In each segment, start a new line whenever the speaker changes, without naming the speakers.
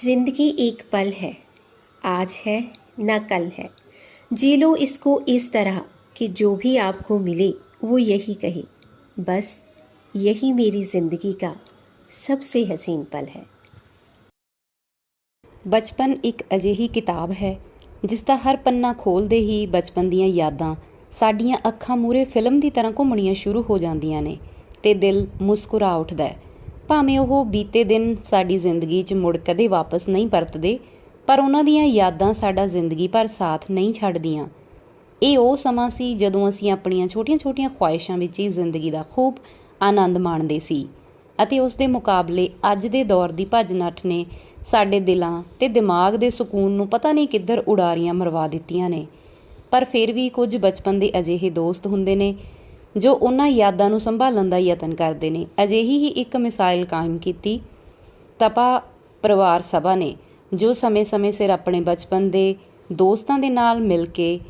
जिंदगी एक पल है आज है न कल है जी लो इसको इस तरह कि जो भी आपको मिले वो यही कहे बस यही मेरी ज़िंदगी का सबसे हसीन पल है
ਬਚਪਨ ਇੱਕ ਅਜਿਹੀ ਕਿਤਾਬ ਹੈ ਜਿਸ ਦਾ ਹਰ ਪੰਨਾ ਖੋਲ੍ਹਦੇ ਹੀ ਬਚਪਨ ਦੀਆਂ ਯਾਦਾਂ ਸਾਡੀਆਂ ਅੱਖਾਂ ਮੂਰੇ ਫਿਲਮ ਦੀ ਤਰ੍ਹਾਂ ਘੁੰਮਣੀਆਂ ਸ਼ੁਰੂ ਹੋ ਜਾਂਦੀਆਂ ਨੇ ਤੇ ਦਿਲ ਮੁਸਕਰਾ ਉੱਠਦਾ ਹੈ। ਭਾਵੇਂ ਉਹ ਬੀਤੇ ਦਿਨ ਸਾਡੀ ਜ਼ਿੰਦਗੀ 'ਚ ਮੁੜ ਕਦੇ ਵਾਪਸ ਨਹੀਂ ਪਰਤਦੇ, ਪਰ ਉਹਨਾਂ ਦੀਆਂ ਯਾਦਾਂ ਸਾਡਾ ਜ਼ਿੰਦਗੀ ਭਰ ਸਾਥ ਨਹੀਂ ਛੱਡਦੀਆਂ। ਇਹ ਉਹ ਸਮਾਂ ਸੀ ਜਦੋਂ ਅਸੀਂ ਆਪਣੀਆਂ ਛੋਟੀਆਂ-ਛੋਟੀਆਂ ਖੁਆਇਸ਼ਾਂ ਵਿੱਚ ਹੀ ਜ਼ਿੰਦਗੀ ਦਾ ਖੂਬ ਆਨੰਦ ਮਾਣਦੇ ਸੀ ਅਤੇ ਉਸ ਦੇ ਮੁਕਾਬਲੇ ਅੱਜ ਦੇ ਦੌਰ ਦੀ ਭੱਜ ਨੱਠ ਨੇ ਸਾਡੇ ਦਿਲਾਂ ਤੇ ਦਿਮਾਗ ਦੇ ਸਕੂਨ ਨੂੰ ਪਤਾ ਨਹੀਂ ਕਿੱਧਰ ਉਡਾਰੀਆਂ ਮਰਵਾ ਦਿੱਤੀਆਂ ਨੇ। ਪਰ ਫਿਰ ਵੀ ਕੁਝ ਬਚਪਨ ਦੇ ਅਜਿਹੇ ਦੋਸਤ ਹੁੰਦੇ ਨੇ, ਜੋ ਉਹਨਾਂ ਯਾਦਾਂ ਨੂੰ ਸੰਭਾਲਣ ਦਾ ਯਤਨ ਕਰਦੇ ਨੇ। ਅਜਿਹੀ ਹੀ ਇੱਕ ਮਿਸਾਲ ਕਾਇਮ ਕੀਤੀ ਤਪਾ ਪਰਿਵਾਰ ਸਭਾ ਨੇ, ਜੋ ਸਮੇਂ-ਸਮੇਂ ਸਿਰ ਆਪਣੇ ਬਚਪਨ ਦੇ ਦੋਸਤਾਂ ਦੇ ਨਾਲ ਮਿਲ ਕੇ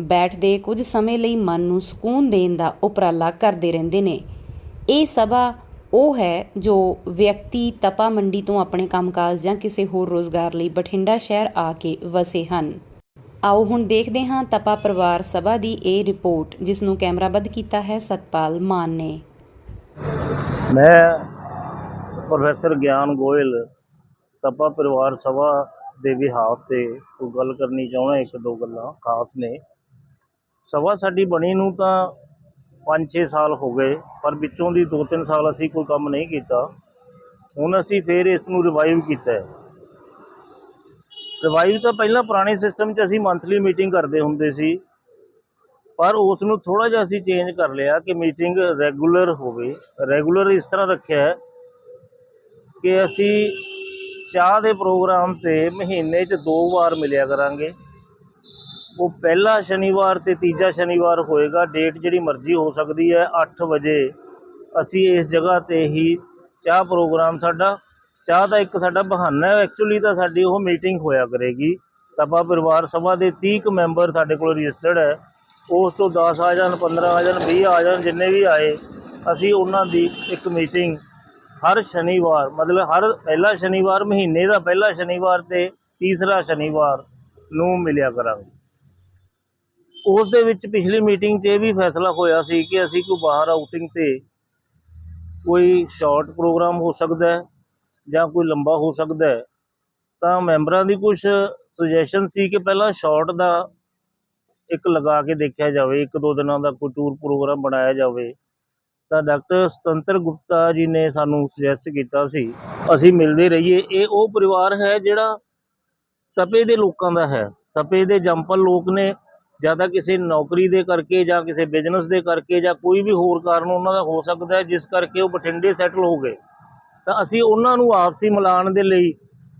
ਬੈਠਦੇ ਕੁਝ ਸਮੇਂ ਲਈ ਮਨ ਨੂੰ ਸਕੂਨ ਦੇਣ ਦਾ ਉਪਰਾਲਾ ਕਰਦੇ ਰਹਿੰਦੇ ਨੇ। ਇਹ ਸਭਾ ਉਹ ਹੈ ਜੋ ਵਿਅਕਤੀ ਤਪਾ ਮੰਡੀ ਤੋਂ ਆਪਣੇ ਕੰਮਕਾਜ ਜਾਂ ਕਿਸੇ ਹੋਰ ਰੋਜ਼ਗਾਰ ਲਈ ਬਠਿੰਡਾ ਸ਼ਹਿਰ ਆ ਕੇ ਵਸੇ ਹਨ। ਆਓ ਹੁਣ ਦੇਖਦੇ ਹਾਂ ਤਪਾ ਪਰਿਵਾਰ ਸਭਾ ਦੀ ਇਹ ਰਿਪੋਰਟ, ਜਿਸ ਨੂੰ ਕੈਮਰਾਬੱਧ ਕੀਤਾ ਹੈ ਸਤਪਾਲ ਮਾਨ ਨੇ।
ਮੈਂ ਪ੍ਰੋਫੈਸਰ ਗਿਆਨ ਗੋਇਲ, ਤਪਾ ਪਰਿਵਾਰ ਸਭਾ ਦੇ ਵਿਹਾਰ ਤੇ ਕੋਈ ਗੱਲ ਕਰਨੀ ਚਾਹੁੰਦਾ ਇੱਕ ਦੋ ਗੱਲਾਂ ਖਾਸ ਨੇ। ਸਭਾ ਸਾਡੀ ਬਣੀ ਨੂੰ ਤਾਂ 5-6 ਸਾਲ ਹੋ ਗਏ, ਪਰ ਵਿੱਚੋਂ ਦੀ 2-3 ਸਾਲ ਅਸੀਂ ਕੋਈ ਕੰਮ ਨਹੀਂ ਕੀਤਾ। ਹੁਣ ਅਸੀਂ ਫੇਰ ਇਸ ਨੂੰ ਰਿਵਾਈਵ ਕੀਤਾ ਹੈ। ਰਿਵਾਈਵ ਤਾਂ ਪਹਿਲਾਂ ਪੁਰਾਣੇ ਸਿਸਟਮ 'ਚ ਅਸੀਂ ਮੰਥਲੀ ਮੀਟਿੰਗ ਕਰਦੇ ਹੁੰਦੇ ਸੀ। ਪਰ ਉਸ ਨੂੰ ਥੋੜਾ ਜਿਹਾ ਅਸੀਂ ਚੇਂਜ ਕਰ ਲਿਆ ਕਿ ਮੀਟਿੰਗ ਰੈਗੂਲਰ ਹੋਵੇ। ਰੈਗੂਲਰ ਇਸ ਤਰ੍ਹਾਂ ਰੱਖਿਆ ਹੈ ਕਿ ਅਸੀਂ ਚਾਹ ਦੇ ਪ੍ਰੋਗਰਾਮ ਤੇ ਮਹੀਨੇ 'ਚ ਦੋ ਵਾਰ ਮਿਲਿਆ ਕਰਾਂਗੇ। ਉਹ ਪਹਿਲਾ ਸ਼ਨੀਵਾਰ ਤੇ ਤੀਜਾ ਸ਼ਨੀਵਾਰ ਹੋਏਗਾ। ਡੇਟ ਜਿਹੜੀ ਮਰਜ਼ੀ ਹੋ ਸਕਦੀ ਹੈ 8 ਵਜੇ। ਅਸੀਂ ਇਸ ਜਗ੍ਹਾ ਤੇ ਹੀ ਚਾਹ ਪ੍ਰੋਗਰਾਮ ਸਾਡਾ ਚਾਹ ਦਾ ਇੱਕ ਸਾਡਾ ਬਹਾਨਾ ਹੈ। ਐਕਚੁਅਲੀ ਤਾਂ ਸਾਡੀ ਉਹ ਮੀਟਿੰਗ ਹੋਇਆ ਕਰੇਗੀ। ਤਪਾ ਪਰਿਵਾਰ ਸਭਾ ਦੇ 30 ਕੁ ਮੈਂਬਰ ਸਾਡੇ ਕੋਲ ਰਜਿਸਟਰਡ ਹੈ। ਉਸ ਤੋਂ 10 ਆ ਜਾਣ 15 ਆ ਜਾਣ 20 ਆ ਜਾਣ, ਜਿੰਨੇ ਵੀ ਆਏ, ਅਸੀਂ ਉਹਨਾਂ ਦੀ ਇੱਕ ਮੀਟਿੰਗ ਹਰ ਸ਼ਨੀਵਾਰ, ਮਤਲਬ ਹਰ ਪਹਿਲਾ ਸ਼ਨੀਵਾਰ ਮਹੀਨੇ ਦਾ ਪਹਿਲਾ ਸ਼ਨੀਵਾਰ ਤੇ ਤੀਸਰਾ ਸ਼ਨੀਵਾਰ ਨੂੰ ਮਿਲਿਆ ਕਰਾਂਗੇ। ਉਸ ਦੇ ਵਿੱਚ ਪਿਛਲੀ ਮੀਟਿੰਗ 'ਚ ਇਹ ਵੀ ਫੈਸਲਾ ਹੋਇਆ ਸੀ ਕਿ ਅਸੀਂ ਕੋਈ ਬਾਹਰ ਆਊਟਿੰਗ ਤੇ ਕੋਈ ਸ਼ਾਰਟ ਪ੍ਰੋਗਰਾਮ ਹੋ ਸਕਦਾ ਹੈ। ਜਾਂ ਕੋਈ ਲੰਬਾ ਹੋ ਸਕਦਾ ਹੈ, ਤਾਂ ਮੈਂਬਰਾਂ ਦੀ ਕੁਝ ਸੁਜੈਸ਼ਨ ਸੀ ਕਿ ਪਹਿਲਾਂ ਸ਼ਾਰਟ ਦਾ ਇੱਕ ਲਗਾ ਕੇ ਦੇਖਿਆ ਜਾਵੇ, ਇੱਕ ਦੋ ਦਿਨਾਂ ਦਾ ਕੋਈ ਟੂਰ ਪ੍ਰੋਗਰਾਮ ਬਣਾਇਆ ਜਾਵੇ। ਤਾਂ ਡਾਕਟਰ ਸੁਤੰਤਰ ਗੁਪਤਾ ਜੀ ਨੇ ਸਾਨੂੰ ਸੁਜੈਸਟ ਕੀਤਾ ਸੀ, ਅਸੀਂ ਮਿਲਦੇ ਰਹੀਏ। ਇਹ ਉਹ ਪਰਿਵਾਰ ਹੈ ਜਿਹੜਾ ਤਪੇ ਦੇ ਲੋਕਾਂ ਦਾ ਹੈ। ਤਪੇ ਦੇ ਜੰਪਲ ਲੋਕ ਨੇ, ਜਾਂ ਤਾਂ ਕਿਸੇ ਨੌਕਰੀ ਦੇ ਕਰਕੇ, ਜਾਂ ਕਿਸੇ ਬਿਜ਼ਨਸ ਦੇ ਕਰਕੇ, ਜਾਂ ਕੋਈ ਵੀ ਹੋਰ ਕਾਰਨ ਉਹਨਾਂ ਦਾ ਹੋ ਸਕਦਾ ਹੈ, ਜਿਸ ਕਰਕੇ ਉਹ ਬਠਿੰਡੇ ਸੈਟਲ ਹੋ ਗਏ। ਤਾਂ ਅਸੀਂ ਉਹਨਾਂ ਨੂੰ ਆਪਸੀ ਮਿਲਾਨ ਦੇ ਲਈ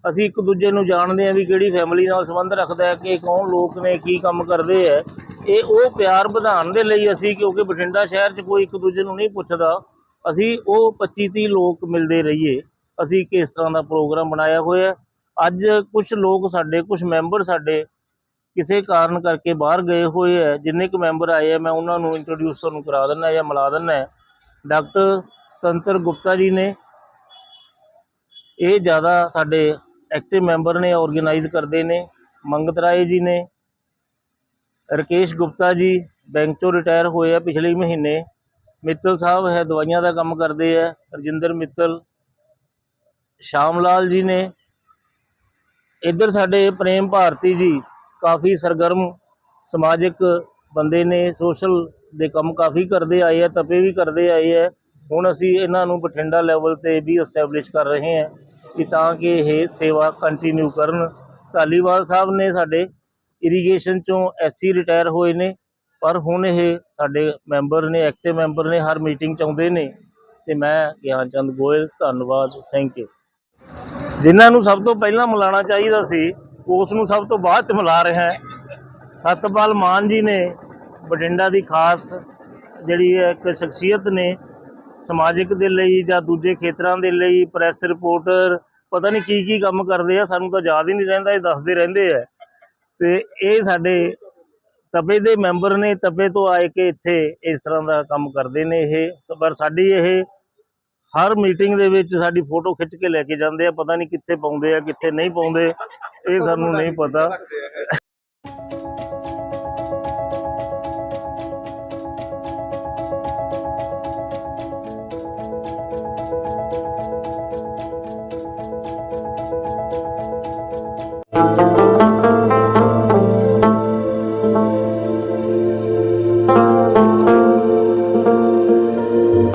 ਅਸੀਂ ਇੱਕ ਦੂਜੇ ਨੂੰ ਜਾਣਦੇ ਹਾਂ ਵੀ ਕਿਹੜੀ ਫੈਮਿਲੀ ਨਾਲ ਸੰਬੰਧ ਰੱਖਦਾ ਹੈ, ਕਿ ਕੌਣ ਲੋਕ ਨੇ, ਕੀ ਕੰਮ ਕਰਦੇ ਹੈ। ਇਹ ਉਹ ਪਿਆਰ ਵਧਾਉਣ ਦੇ ਲਈ ਅਸੀਂ, ਕਿਉਂਕਿ ਬਠਿੰਡਾ ਸ਼ਹਿਰ 'ਚ ਕੋਈ ਇੱਕ ਦੂਜੇ ਨੂੰ ਨਹੀਂ ਪੁੱਛਦਾ, ਅਸੀਂ ਉਹ 25 30 ਲੋਕ ਮਿਲਦੇ ਰਹੀਏ। ਅਸੀਂ ਕਿਸ ਤਰ੍ਹਾਂ ਦਾ ਪ੍ਰੋਗਰਾਮ ਬਣਾਇਆ ਹੋਇਆ ਅੱਜ ਕੁਝ ਲੋਕ ਸਾਡੇ ਕੁਝ ਮੈਂਬਰ ਸਾਡੇ ਕਿਸੇ ਕਾਰਨ ਕਰਕੇ ਬਾਹਰ ਗਏ ਹੋਏ ਹੈ। ਜਿੰਨੇ ਕੁ ਮੈਂਬਰ ਆਏ ਆ ਮੈਂ ਉਹਨਾਂ ਨੂੰ ਇੰਟਰੋਡਿਊਸ ਤੁਹਾਨੂੰ ਕਰਾ ਦਿੰਦਾ ਜਾਂ ਮਿਲਾ ਦਿੰਦਾ ਡਾਕਟਰ ਸੁਤੰਤਰ ਗੁਪਤਾ ਜੀ ਨੇ ਇਹ ਜ਼ਿਆਦਾ ਸਾਡੇ ਐਕਟਿਵ ਮੈਂਬਰ ਨੇ ਆਰਗੇਨਾਈਜ਼ ਕਰਦੇ ਨੇ, ਮੰਗਤ ਰਾਏ ਜੀ ਨੇ, ਰਕੇਸ਼ ਗੁਪਤਾ ਜੀ ਬੈਂਕ ਚੋਂ ਰਿਟਾਇਰ ਹੋਏ ਆ ਪਿਛਲੇ ਮਹੀਨੇ। ਮਿੱਤਲ ਸਾਹਿਬ ਹੈ, ਦਵਾਈਆਂ ਦਾ ਕੰਮ ਕਰਦੇ ਆ, ਰਜਿੰਦਰ ਮਿੱਤਲ ਸ਼ਾਮ ਲਾਲ ਜੀ ਨੇ। ਇੱਧਰ ਸਾਡੇ ਪ੍ਰੇਮ ਭਾਰਤੀ ਜੀ ਕਾਫੀ ਸਰਗਰਮ, ਸਮਾਜਿਕ ਬੰਦੇ ਨੇ ਸੋਸ਼ਲ ਦੇ ਕੰਮ ਕਾਫੀ ਕਰਦੇ ਆਏ ਆ, ਤਪੇ ਵੀ ਕਰਦੇ ਆਏ ਆ। ਹੁਣ ਅਸੀਂ ਇਹਨਾਂ ਨੂੰ ਬਠਿੰਡਾ ਲੈਵਲ ਤੇ ਵੀ ਐਸਟੈਬਲਿਸ਼ ਕਰ ਰਹੇ ਹਾਂ। ਕਿ ਤਾਂ ਕਿ ਇਹ ਸੇਵਾ ਕੰਟੀਨਿਊ ਕਰਨ। ਧਾਲੀਵਾਲ ਸਾਹਿਬ ਨੇ ਸਾਡੇ ਇਰੀਗੇਸ਼ਨ ਚੋਂ ਐਸਸੀ ਰਿਟਾਇਰ ਹੋਏ ਨੇ, ਪਰ ਹੁਣ ਇਹ ਸਾਡੇ ਮੈਂਬਰ ਨੇ ਐਕਟਿਵ ਮੈਂਬਰ ਨੇ, ਹਰ ਮੀਟਿੰਗ ਚ ਆਉਂਦੇ ਨੇ। ਤੇ ਮੈਂ ਗਿਆਨ ਚੰਦ ਗੋਇਲ, ਧੰਨਵਾਦ ਥੈਂਕ ਯੂ ਜਿਨ੍ਹਾਂ ਨੂੰ ਸਭ ਤੋਂ ਪਹਿਲਾਂ ਮਿਲਾਉਣਾ ਚਾਹੀਦਾ ਸੀ, ਉਸ ਨੂੰ ਸਭ ਤੋਂ ਬਾਅਦ ਚ ਮਿਲਾ ਰਿਹਾ ਸਤਪਾਲ ਮਾਨ ਜੀ ਨੇ, ਬਠਿੰਡਾ ਦੀ ਖਾਸ ਜਿਹੜੀ ਹੈ ਇੱਕ ਸ਼ਖਸੀਅਤ ਨੇ ਸਮਾਜਿਕ ਦੇ ਲਈ ਜਾਂ ਦੂਜੇ ਖੇਤਰਾਂ ਦੇ ਲਈ ਪ੍ਰੈਸ ਰਿਪੋਰਟਰ ਪਤਾ ਨਹੀਂ ਕੀ ਕੀ ਕੰਮ ਕਰਦੇ ਆ, ਸਾਨੂੰ ਤਾਂ ਯਾਦ ਹੀ ਨਹੀਂ ਰਹਿੰਦਾ, ਇਹ ਦੱਸਦੇ ਰਹਿੰਦੇ ਆ। ਤੇ ਇਹ ਸਾਡੇ ਤਪੇ ਦੇ ਮੈਂਬਰ ਨੇ, ਤਪੇ ਤੋਂ ਆਏ ਕੇ ਇੱਥੇ ਇਸ ਤਰ੍ਹਾਂ ਦਾ ਕੰਮ ਕਰਦੇ ਨੇ ਇਹ। ਪਰ ਸਾਡੀ ਇਹ ਹਰ ਮੀਟਿੰਗ ਦੇ ਵਿੱਚ ਸਾਡੀ ਫੋਟੋ ਖਿੱਚ ਕੇ ਲੈ ਕੇ ਜਾਂਦੇ ਆ, ਪਤਾ ਨਹੀਂ ਕਿੱਥੇ ਪਾਉਂਦੇ ਆ, ਕਿੱਥੇ ਨਹੀਂ ਪਾਉਂਦੇ, ਇਹ ਸਾਨੂੰ ਨਹੀਂ ਪਤਾ।
Thank you.